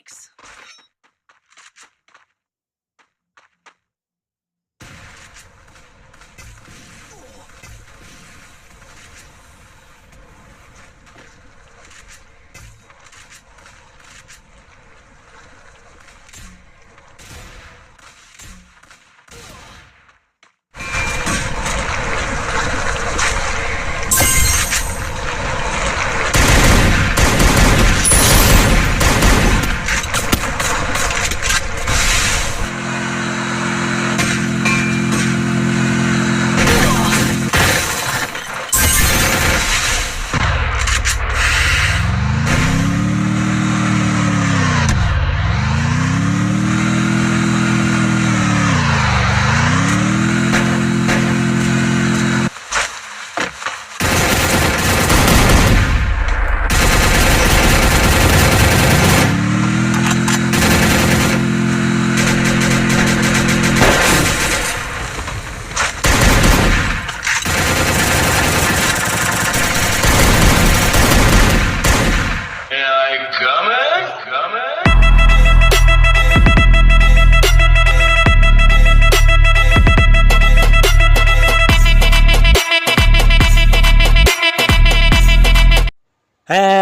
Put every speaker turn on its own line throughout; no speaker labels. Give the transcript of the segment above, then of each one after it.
Thanks.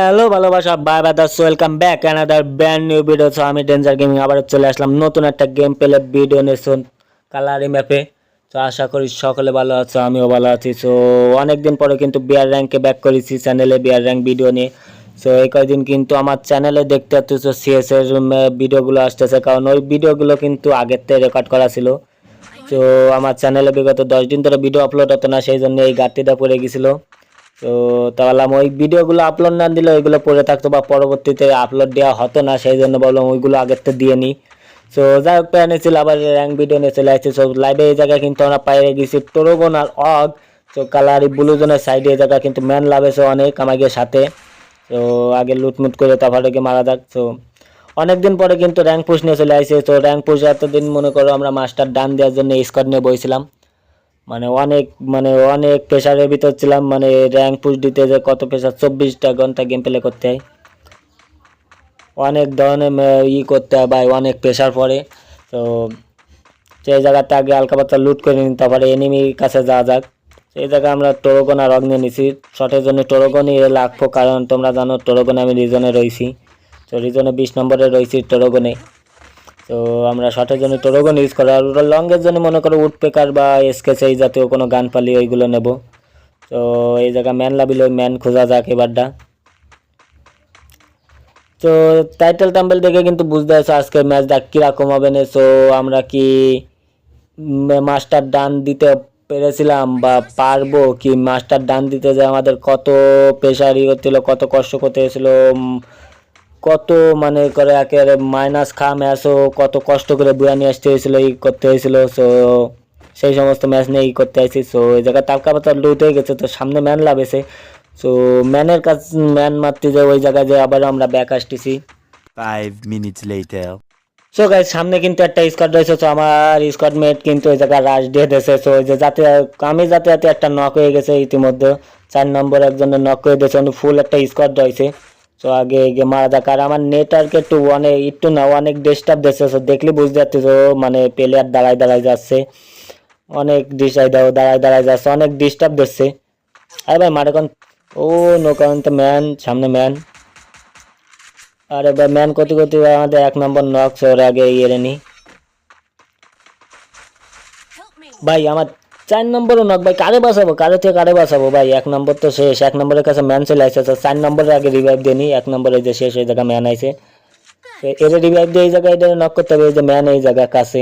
Hello ভালোবাসা bye bye Das welcome back another brand new video so আমি danger gaming আবার চলে আসলাম নতুন একটা গেম পেলে ভিডিও নিয়ে। কালারি ম্যাপে তো আশা করি সকলে ভালো আছো, আমিও ভালো আছি। সো অনেকদিন পরে কিন্তু বিয়ার র্যাঙ্কে ব্যাক করেছি চ্যানেলে বিয়ার র্যাঙ্ক ভিডিও নিয়ে। সো এই কয়েকদিন কিন্তু আমার চ্যানেলে দেখতে পাচ্ছ সিএস এর ভিডিওগুলো আসতেছে। কারণ ওই ভিডিওগুলো কিন্তু আগের থেকে রেকর্ড করা ছিল। তো আমার চ্যানেলে বিগত দশ দিন ধরে ভিডিও আপলোড হতো না, সেই জন্য এই ঘাটতিটা পড়ে গেছিল। তো তাহলে ওই ভিডিওগুলো আপলোড না দিলে ওইগুলো পড়ে থাকতো বা পরবর্তীতে আপলোড দেওয়া হতো না সেই জন্য বললাম ওইগুলো আগের তো দিয়ে নিই। সো যাই হোক, প্যানে ছিল, আবার র্যাঙ্ক ভিডিও নিয়ে চলে আসছে। সো লাইভে এই জায়গায় কিন্তু আমরা পাইয়ে গেছি টোরোগন আর অগ তো কালার ব্লু জোনের সাইডে এই জায়গা কিন্তু ম্যান লাভেছে অনেক আমাকে সাথে। তো আগে লুটমুট করে তারপরে গিয়ে মারা যাক। তো অনেকদিন পরে কিন্তু র্যাঙ্ক পুশ নিয়ে চলে আসছে। তো র্যাঙ্ক পুশ এতদিন মনে করো আমরা মাস্টার ডান দেওয়ার জন্য স্কোয়াড নিয়ে বইছিলাম। মানে অনেক মানে অনেক প্রেশারের ভিতর ছিলাম মানে র্যাঙ্ক পুশ দিতে যে কত প্রেশার চব্বিশটা ঘণ্টা গেম প্লে করতে হয়। অনেক ধরনের মে- ই করতে হয় ভাই, অনেক প্রেশার পড়ে। তো সেই জায়গাতে আগে হালকা পাতলা লুট করে নিই, তারপরে এনিমির কাছে যাওয়া যাক। সেই জায়গায় আমরা টোরোগন আর অগ্নি নিছি। শটের জন্য টোরোগনই লাগবো, কারণ তোমরা জানো টোরোগনে আমি রিজনে রয়েছি। তো রিজনে বিশ নম্বরে রয়েছি টোরোগনে তো আমরা শর্টের জন্য টোরোগন ইউজ করি। আর ওটা লংয়ের জন্য মনে করো উডপেকার বা এসকেস এই জাতীয় কোনো গান পালি ওইগুলো নেব। তো এই জায়গা ম্যান লাবিল ওই ম্যান খোঁজা যাক এবারটা। তো টাইটেল টাম্বেল দেখে কিন্তু বুঝতে পারছ আজকের ম্যাচটা কীরকম হবে না। সো আমরা কি মাস্টার ডান দিতে পেরেছিলাম বা পারব কি? মাস্টার ডান দিতে যে আমাদের কত প্রেশার ই হচ্ছিল, কত কষ্ট করতে হয়েছিল কত মানে করে একেবারে মাইনাস খা ম্যাচও কত কষ্ট করে বুয়া নিয়ে আসতে হয়েছিল ই করতে হয়েছিল সো সেই সমস্ত ম্যাচ নিয়ে ই করতে আসছি সো এই জায়গায় তালকা পাতা লুট হয়ে গেছে তো সামনে ম্যান লাভ এসে সো ম্যানের কাছ ম্যান মারতে যে ওই জায়গায় যে আবার আমরা ব্যাক আসতেছি
five minutes later.
So guys সামনে কিন্তু একটা স্কোয়াড রয়েছে তো আমার স্কোয়াড মেট কিন্তু ওই জায়গায় রাশ দিয়ে দিয়েছে সো ওই যে যাতে আমি যাতে যাতে একটা নক হয়ে গেছে ইতিমধ্যে চার নম্বর একজনের নক করে দিয়েছে ফুল একটা স্কোয়াড রয়েছে তো আগে এগিয়ে মারা যাক আর আমার নেটওয়ার্ক একটু অনেক একটু না অনেক ডিস্টার্ব দিচ্ছে তো দেখলে বুঝতে পারছি তো মানে প্লেয়ার দাঁড়ায় দাঁড়ায় যাচ্ছে। অনেক ডিস্টার্ব দাঁড়ায় দাঁড়ায় যাচ্ছে অনেক ডিস্টার্ব দিচ্ছে আরে ভাই মারে কোন ও নো কারণ তো ম্যান সামনে ম্যান আরে ভাই ম্যান করতে করতে ভাই আমাদের এক নম্বর নক ওর আগে ইয়ে নি ভাই আমার চার নম্বরও নক ভাই, কারে বাঁচাবো? কারে থেকে কারে বাঁচাবো ভাই? এক নম্বর তো শেষ, এক নম্বরের কাছে ম্যান চলে আসছে। তো চার নম্বরের আগে রিভাইভ দিয়ে এক নম্বরে যে শেষ ওই জায়গায় ম্যান আইছে। এর রিভাইভ দিয়ে এই জায়গায় এটা নক করতে হবে, এই যে ম্যান এই জায়গায় কাছে।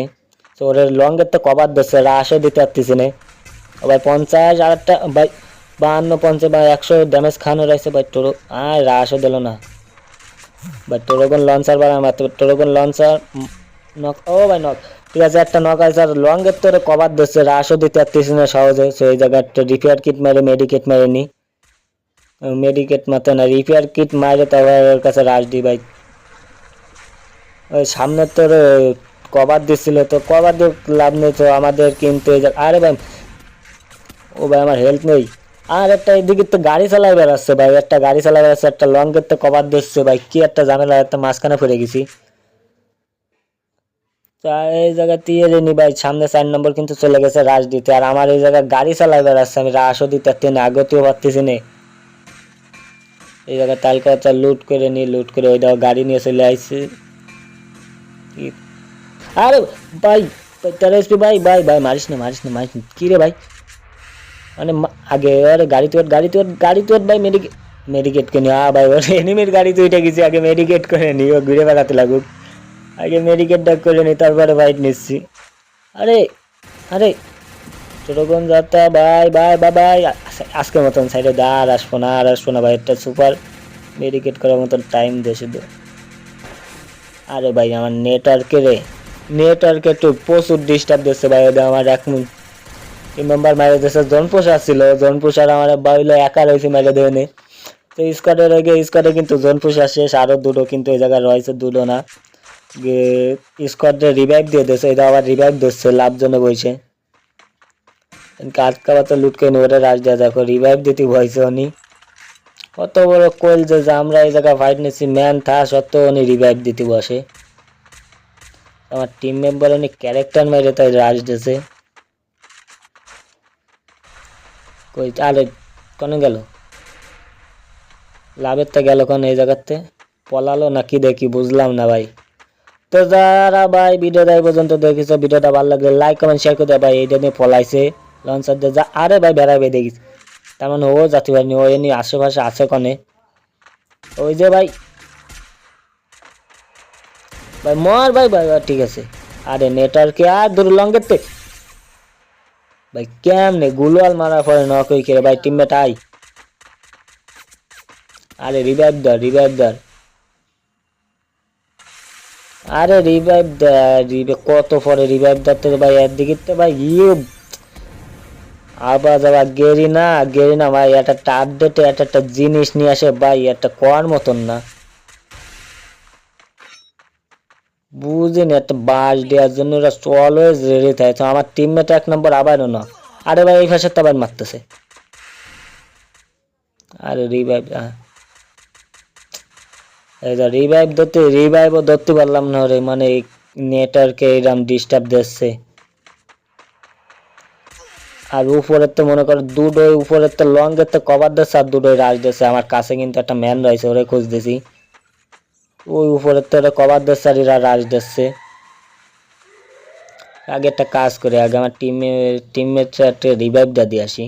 তো ওর লঙ্গের তো কভার দিচ্ছে রাশও দিতে পারতেছি না। ভাই, পঞ্চাশ আর একটা, ভাই, বাহান্ন, পঞ্চাশ বা একশো ড্যামেজ খানো রয়েছে ভাই, তোর আর রাশও দিল না। বাট টোরোগন লঞ্চার বাড়া মাত্র টোরোগন লঞ্চার নক ও ভাই নক ঠিক আছে একটা নক আছে আর লং এর তোরে কভার দিচ্ছে রাশও দিতে সহজে। সো এই রিপেয়ার কিট মেডিকেট মেরে নি। মেডিকেট না রিপেয়ার কিট মারে তারপর ওর কাছে ভাই। ওই সামনে তোর দিচ্ছিল তো, কভার দিয়ে লাভ নেই তো আমাদের কিন্তু আরে ভাই, ও ভাই আমার হেল্প নেই। আর একটা এদিকে তো গাড়ি চালাই বেড়াচ্ছে ভাই, একটা গাড়ি চালাই বেড়াচ্ছে, একটা লং গেট তো কভার দিচ্ছে ভাই, কি একটা ঝামেলা, একটা মাঝখানে পড়ে গেছি। তো এই জায়গা দিয়ে নি ভাই, সামনে চার নম্বর কিন্তু চলে গেছে রাশ দিতে আর আমার এই জায়গায় গাড়ি চালাইবার আসছে আমি রাশও দিতে পারছি না, আগতেও পারতেছি না। এই জায়গায় তালকা লুট করে নি, লুট করে ওই দেখো গাড়ি নিয়ে চলে আসছে আরে ভাই তার এসপি ভাই ভাই ভাই, মারিস না মারিস না মারিস না। কি রে ভাই? মানে আগে আরে গাড়ি তোর গাড়ি তোর গাড়ি তোর ভাই মেডিকেট মেডিকেট করে নি আ ভাই, ওর এনিমির গাড়ি তো উঠে গেছি, আগে মেডিকেট করে নি, ও ঘুরে বেড়াতে লাগুক। আগে মেডিকেটটা করে নি, তারপরে বাইট নিচ্ছি। আরে আরে ছোটগঞ্জ যাত্রা বাই বাই বাই বাই আজকের মতন সাইডে দা, আর আসব না, আর আসব না ভাই একটা সুপার মেডিকেট করার মতন টাইম দে শুধু। আরে ভাই, আমার নেটওয়ার্কে রে নেটওয়ার্কে একটু প্রচুর ডিস্টার্ব দিচ্ছে ভাই, ওদের আমার এক তিন নম্বর মাইরে দিচ্ছে জনপোষ আসছিল জনপোষ আর আমার বাইলে একা রয়েছে মেরে দেবে তো স্কোয়াডের আগে স্কোয়াডে কিন্তু জনপোষ আসে আরও দুটো কিন্তু এই জায়গায় রয়েছে, দুটো না। স্কোয়াডে রিভাইভ দিয়ে দিচ্ছে এটা আবার রিভাইভ দিচ্ছে, লাভজনক হয়েছে। আটকা বাচ্চা লুট করে ওটা রাজ দেওয়া দেখো রিভাইভ দিতে ভয়ছে উনি। কত বড় কোয়েল যে আমরা এই জায়গায় ফাইট নিচ্ছি ম্যান থা সত্ত্বেও উনি রিভাইভ দিতে বসে। আমার টিম মেম্বার উনি ক্যারেক্টার মেরে তাই রাজ দিয়েছে। কই, আরে, কনে গেল? লাভের তো গেল কোন এই জায়গাতে? পলালো না কি দেখি, বুঝলাম না ভাই। তো যারা ভাই ভিডিওটা এই পর্যন্ত দেখিস ভিডিওটা ভালো লাগলে লাইক কমেন্ট শেয়ার করে ভাই এইটা নিয়ে পলাইছে। লঞ্চার দিয়ে যা আরে ভাই বেড়াবে দেখিস। তার মানে ও যাতে পারিনি ও এমনি আশেপাশে আছে কনে? ওই যে ভাই। ভাই মর ভাই ভাই ভাই, ঠিক আছে। আরে নেটওয়ার্কে আর দূর লঙ্গের তে। ভাই কেমনে গুলোয়াল মারা পরে নক হয়ে খেলে ভাই টিমমেট আই। আরে রিভাইভ দার রিভাইভ দার আরে রিভাইভ দেয় রিভাইভ কত পরে রিভাইভ দিতে ভাই একদিকে তো ভাই ইয়ে আবার না গেরি না ভাই, একটা আপডেটে একটা একটা জিনিস নিয়ে আসে ভাই, একটা কর মতন না। বুঝিনি, একটা বাস দেওয়ার জন্য ওরা অলওয়েজ রেডি থাকে, তো আমার টিমমেট এক নম্বর আবারও না। আরে ভাই, এই ভাষাতে আবার মারতেছে। আরে রিভাইভ রিভাইভ ধরতে রিভাইভও ধরতে পারলাম না রে মানে নেটওয়ার্কে এরম ডিস্টার্ব দিচ্ছে। আর উপরের তো মনে করো দুটোই, উপরের তো লঙ্গের তো কভার দিচ্ছে আর দুটোই রাশ দিচ্ছে। আমার কাছে কিন্তু একটা ম্যান রয়েছে, ওরে খুঁজতেছি। ওই উপরের তো ওরা কভার দিচ্ছে আর এরা রাশ দিচ্ছে। আগে একটা কাজ করে, আগে আমার টিমে টিমমেটরা একটা রিভাইভটা দিয়ে আসি।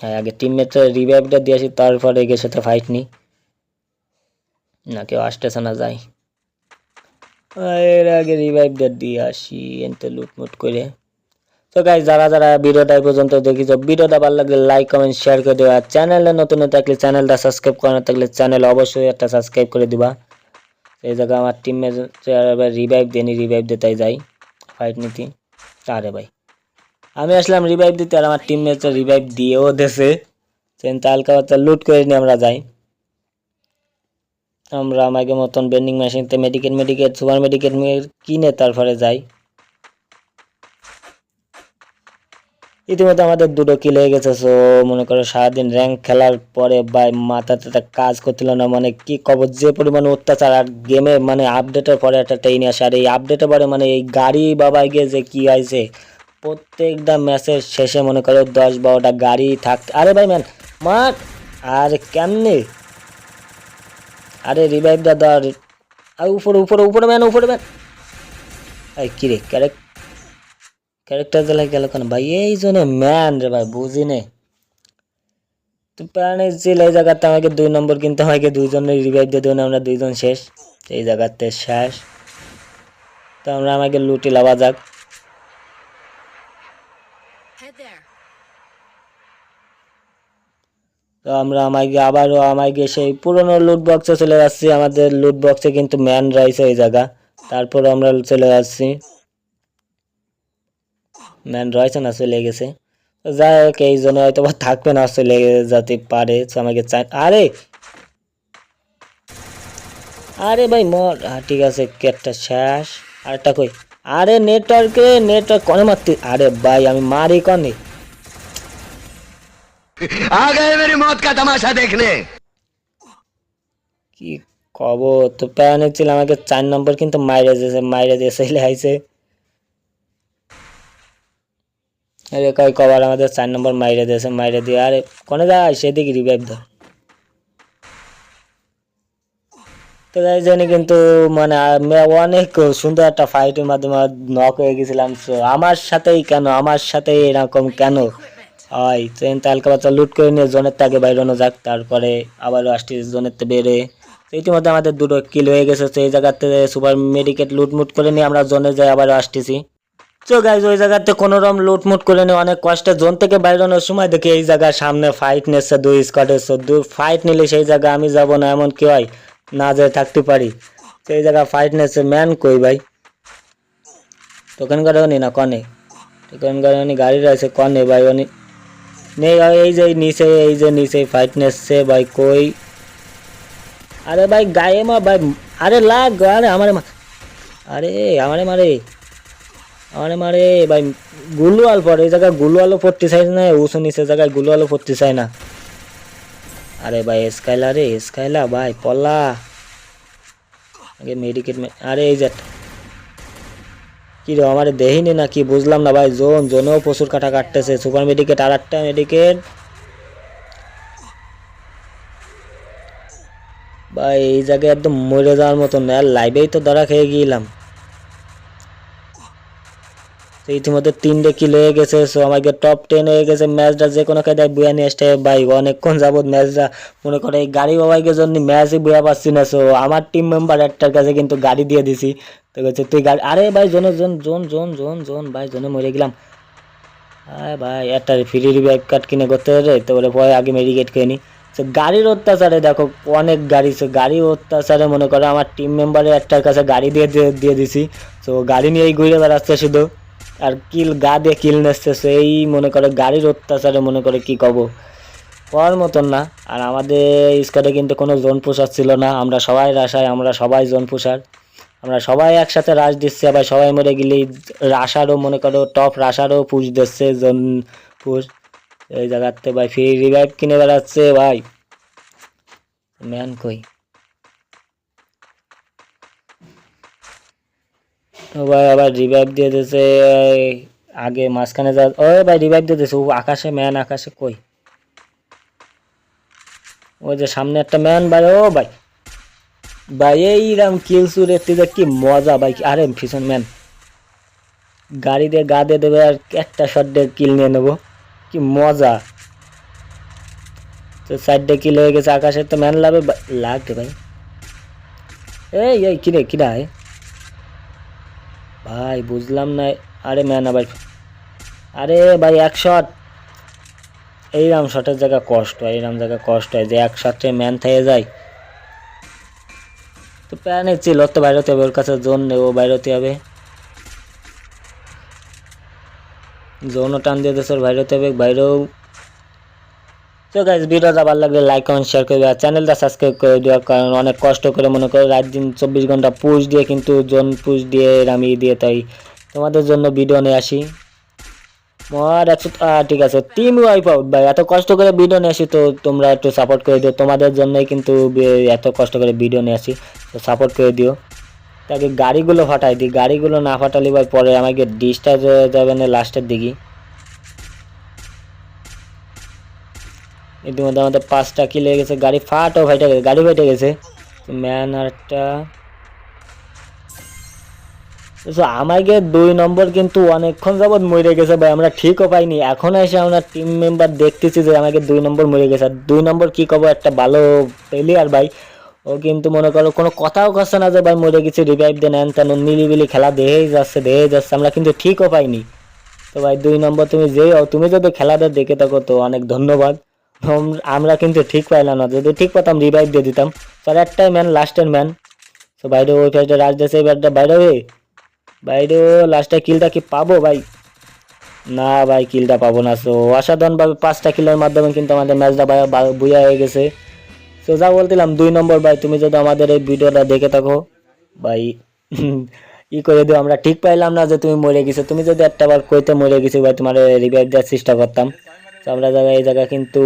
হ্যাঁ আগে টিমমেটরা রিভাইভটা দিয়ে আসি, তারপরে এগের সাথে ফাইট নিই। না, কেউ আসতেছে না, যাই। এর আগে রিভাইভটা দিয়ে আসি, এনতে লুটমুট করে। তো গাইজ যারা যারা ভিডিওটা এই পর্যন্ত দেখিছো, ভিডিওটা ভালো লাগলে লাইক কমেন্ট শেয়ার করে দেওয়া চ্যানেলে নতুন থাকলে চ্যানেলটা সাবস্ক্রাইব করা, না থাকলে চ্যানেল অবশ্যই একটা সাবস্ক্রাইব করে দিবা। এই জায়গায় আমার টিম টিমে রিভাইভ দেনি রিভাইভ দিতে যাই। ফাইট নিতে। আরে ভাই। আমি আসলাম রিভাইভ দিতে, আর আমার টিম মেটরা রিভাইভ দিয়েও দেশে পাতলা লুট করে নিয়ে আমরা যাই। আমরা আমাকে মতন বেন্ডিং মেশিনতে মেডিকেল মেডিকেল সুপার মেডিকেল কিনে তারপরে যাই। ইতিমধ্যে আমাদের দুটো কিল হয়ে গেছে সো মনে করো সারাদিন র্যাঙ্ক খেলার পরে বা মাথা টাথা কাজ করছিল না মানে কি কব, যে পরিমাণ অত্যাচার আর গেমে মানে আপডেটের পরে একটা ট্রেন আসে, আর এই আপডেটের পরে মানে এই গাড়ি বাবাই গিয়ে যে কি হয়েছে প্রত্যেকটা ম্যাচের শেষে মনে করো দশ বারোটা গাড়ি থাকতে আরে ভাই ম্যান মার, আর কেমনে? আরে রিভাইভ দা দর। আর উপরে উপরে উপরে ম্যান উপরে ম্যান এই কিরে ক্যারেক্ট ক্যারেক্টার দিলে গেল কেন ভাই? এই জন্য ম্যান রে ভাই, বুঝি নে। তো প্রাণে ছিল এই জায়গাতে আমাকে দুই নম্বর কিন্তু আমাকে দুইজনের রিভাইভ দিয়ে দেবেন আমরা দুইজন শেষ। এই জায়গাতে শেষ। তো আমরা আমাকে লুটি লাভা যাক। তো আমরা আমাকে আবারও আমাকে সেই পুরনো লুট বক্সে চলে যাচ্ছি। আমাদের লুট বক্সে কিন্তু ম্যান রয়েছে এই জায়গা। তারপর আমরা চলে যাচ্ছি। ম্যান রয়েছে না চলে গেছে। যাই হোক, এই জন্য হয়তো বা থাকবে না, চলে যেতে পারে। আমাকে চাই আরে! আরে ভাই, মর। ঠিক আছে কেটটা শেষ। আরেকটা কই? আরে নেটওয়ার্কে নেটওয়ার্ক কনে মারতে আরে ভাই, আমি মারি কনে?
आ गए मेरी मौत का तमाशा देखने
কি কব তো প্যানে ছিল আমাকে চার নম্বর কিন্তু মাইরে দিয়েছে মাইরে দিয়েছে হাইছে আরে কয় কবার আমাদের চার নম্বর মাইরে দিয়েছে মাইরে দিয়ে আরে কোনে যায় সেদিকে রিভাইভ দাও তো যাই জানি কিন্তু মানে আমি অনেক সুন্দর একটা ফাইটের মাধ্যমে নক হয়ে গেছিলাম So, আমার সাথেই কেন আমার সাথেই এরকম কেন হয় ট্রেন তালকা বাচ্চা লুট করে নিয়ে জোনের থেকে বাইরানো যাক, তারপরে আবারও আসছি জোনের বেরে তো ইতিমধ্যে আমাদের দুটো কিল হয়ে গেছে, তো এই জায়গাতে সুপার মেডিকেট লুটমুট করে নিয়ে আমরা জোনে যাই, আবারও আসতেছি। তো গাইজ ওই জায়গাতে কোনো রকম লুটমুট করে নিয়ে অনেক কষ্টে জোন থেকে বাইরানোর সময় দেখি এই জায়গার সামনে ফাইট নিচ্ছে দুই স্কোয়াডের দু ফাইট নিলে সেই জায়গায় আমি যাব না, এমন কি হয়? না যেয়ে থাকতে পারি। সেই জায়গায় ফাইট নিচ্ছে ম্যান কই ভাই? টোকেন করে নি কনে? টোকেন করে গাড়ি রয়েছে কনে ভাই উনি নেই এই যে নিচে, এই যে নিচে ফাইট নিচ্ছে ভাই, কই? আরে ভাই, গায়ে মা ভাই, আরে লাগ, আরে আমারে আরে, আমারে মারে আমারে মারে ভাই গুলু আল পর, এই জায়গায় গুলু আলো পড়তে চাই না, উঁচু নিচে জায়গায় গুলু আলো পড়তে চাই না। আরে ভাই স্কাইলা রে স্কাইলা ভাই পল্লা আগে মেডিকেট আরে এই যে কি রে, আমার দেখিনি না কি বুঝলাম না ভাই, জোন, জোনেও প্রচুর কাটা কাটতেছে। সুপার মেডিকেট আর একটা মেডিকেট ভাই, এই জায়গায় একদম মরে যাওয়ার মতন না লাইভেই তো দাঁড়া খেয়ে গিয়েলাম। তো ইতিমধ্যে তিনটে কিল হয়ে গেছে সো আমাকে টপ টেন হয়ে গেছে। ম্যাচটা যে কোনো কায়দায় বুয়া নিয়ে আসতে ভাই। অনেকক্ষণ যাবত ম্যাচটা মনে করে এই গাড়ি বাবাইকে জন্য ম্যাচই বুয়া পাচ্ছি না সো আমার টিম মেম্বার একটার কাছে কিন্তু গাড়ি দিয়ে দিছি। তো বলছে, তুই গাড়ি আরে ভাই, জোনে, zone zone zone zone zone, ভাই, জোনে মরে গেলাম। আরে ভাই, একটা ফ্রি রিভাইভ কাট কিনে করতে হবে তো বলে পরে আগে মেডিকেট কিনে নি। গাড়ির অত্যাচারে দেখো, অনেক গাড়ি সে গাড়ির অত্যাচারে মনে করো আমার টিম মেম্বারের একটার কাছে গাড়ি দিয়ে, দিয়ে- দিয়ে দিছি। তো গাড়ি নিয়েই ঘুরে বেড়াচ্ছে শুধু। আর কিল গা দিয়ে কিল নেচ্ছে সেই মনে করে গাড়ির অত্যাচারে মনে করে কি কব? হওয়ার মতন না। আর আমাদের স্কোয়াডে কিন্তু কোনো জোন পোষার ছিল না। আমরা সবাই রাশায় আমরা সবাই জোন পোষার আমরা সবাই একসাথে রাশ দিচ্ছি, আবার সবাই মরে গেলে রাশারও মনে করো টপ রাশারও পুষ দিচ্ছে জোন পুষ এই জায়গাতে ভাই ফ্রি রিভাইভ কিনে বেড়াচ্ছে, ভাই। ম্যান কই? ও ভাই আবার রিভাইভ দিয়ে দিয়েছে আগে মাঝখানে যা ও ভাই রিভাইভ দিয়ে দিয়েছে, ও আকাশে ম্যান আকাশে কই? ওই যে সামনে একটা ম্যান ভাই, ও ভাই। ভাই এইরাম কিল সুরে যে কি মজা, ভাই আরে ভীষণ ম্যান গাড়ি দিয়ে গা দিয়ে দেবে আর একটা শট দিয়ে কিল নিয়ে নেব। কি মজা। তো সাইডে কিল হয়ে গেছে, আকাশে তো ম্যান লাগবে লাগবে, ভাই। এই এই, কিরা এ? ভাই, বুঝলাম না। আরে ম্যান, আবার আরে ভাই, এক শট এইরাম শটের জায়গা কষ্ট হয়, এইরাম জায়গা কষ্ট হয় যে এক শটে ম্যান থেকে যায়। তো প্যানে ছিল তো বাইরে হতে হবে, ওর কাছে জোন ও বাইরে হতে হবে। জোনও টান দিয়ে দেশের বাইরে হতে হবে, বাইরেও তো গাইজ ভিডিওটা ভালো লাগলে লাইক কমেন্ট শেয়ার করে দেওয়া চ্যানেলটা সাবস্ক্রাইব করে দেওয়া কারণ অনেক কষ্ট করে মনে করো রাত দিন চব্বিশ ঘণ্টা পুশ দিয়ে কিন্তু জোন পুশ দিয়ে রামিয়ে দিয়ে তাই তোমাদের জন্য ভিডিও নিয়ে আসি। মর একশো ঠিক আছে। টিম ওয়াইপ আউট ভাই, এত কষ্ট করে ভিডিও নিয়ে আসি তো তোমরা একটু সাপোর্ট করে দিও। তোমাদের জন্যই কিন্তু এত কষ্ট করে ভিডিও নিয়ে আসি, তো সাপোর্ট করে দিও। তাকে গাড়িগুলো ফাটাই দিই। গাড়িগুলো না ফাটালে ভাই পরে আমাকে ডিসচার্জ হয়ে যাবে না লাস্টের দিকে। ইতিমধ্যে আমাদের পাঁচটা কি লেগে গেছে, গাড়ি ফাটও ফাইটে গেছে, গাড়ি ফাইটে গেছে। ম্যান আর একটা। তো আমাকে দুই নম্বর কিন্তু অনেকক্ষণ যাবৎ মরে গেছে ভাই, আমরা ঠিকও পাইনি। এখন এসে আমরা টিম মেম্বার দেখতেছি যে আমাকে দুই নম্বর মরে গেছে। আর দুই নম্বর কি কব, একটা ভালো প্লেয়ার ভাই। ও কিন্তু মনে করো কোনো কথাও কথা না যে ভাই মরে গেছে রিভাইভ দেন এন তেন নিলিবিলি খেলা দেহেই যাচ্ছে দেহেই যাচ্ছে, আমরা কিন্তু ঠিকও পাইনি। তো ভাই দুই নম্বর তুমি যেই তুমি যদি খেলাটা দেখে থাকো তো অনেক ধন্যবাদ। আমরা কিন্তু ঠিক পাইলাম না। যদি ঠিক পেতাম রিভাইভ দিয়ে দিতাম। তার একটাই ম্যান লাস্টের ম্যান তো বাইরে ওই ফেসটা রাজ দেশে এবারটা বাইরে হয়ে বাইরে লাস্টে কিলটা কি পাবো ভাই? না ভাই কিলটা পাবো না। সো অসাধারণভাবে পাঁচটা কিলের মাধ্যমে কিন্তু আমাদের ম্যাচটা বুয়া হয়ে গেছে। তো যা বলছিলাম, দুই নম্বর ভাই, তুমি যদি আমাদের এই ভিডিওটা দেখে থাকো, ভাই, ই করে দিও। আমরা ঠিক পাইলাম না যে তুমি মরে গেছো। তুমি যদি একটা বার কইতে মরে গেছো, ভাই, তোমার রিভাইভ দেওয়ার চেষ্টা করতাম। তো আমরা জায়গায় এই জায়গা কিন্তু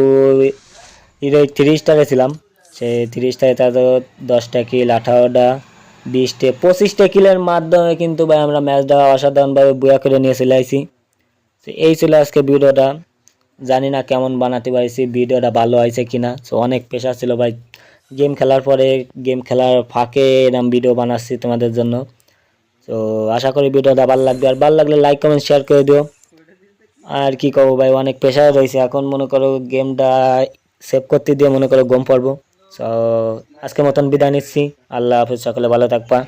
থ্রি স্টারে ছিলাম। সে তিরিশটায় তাদের দশটা কিল, আঠারোটা বিশটা পঁচিশটা কিলের মাধ্যমে কিন্তু ভাই আমরা ম্যাচটা অসাধারণভাবে বুয়া করে নিয়ে চলে তো এই ছিল আজকে ভিডিওটা। জানি না কেমন বানাতে পারছি, ভিডিওটা ভালো হয়েছে কিনা। সো অনেক পেশা ছিল ভাই। গেম খেলার পরে, গেম খেলার ফাঁকে এরম ভিডিও বানাচ্ছি তোমাদের জন্য। তো আশা করি ভিডিওটা ভালো লাগবে। আর ভালো লাগলে লাইক কমেন্ট শেয়ার করে দিও। আর কি করব ভাই? অনেক প্রেশার রয়েছে। এখন মনে করো গেমটা সেভ করতে দিয়ে মনে করো গম পড়ব। তো আজকে মতন বিদায় নিচ্ছি। আল্লাহ হাফিজ। সকলে ভালো থাকবা।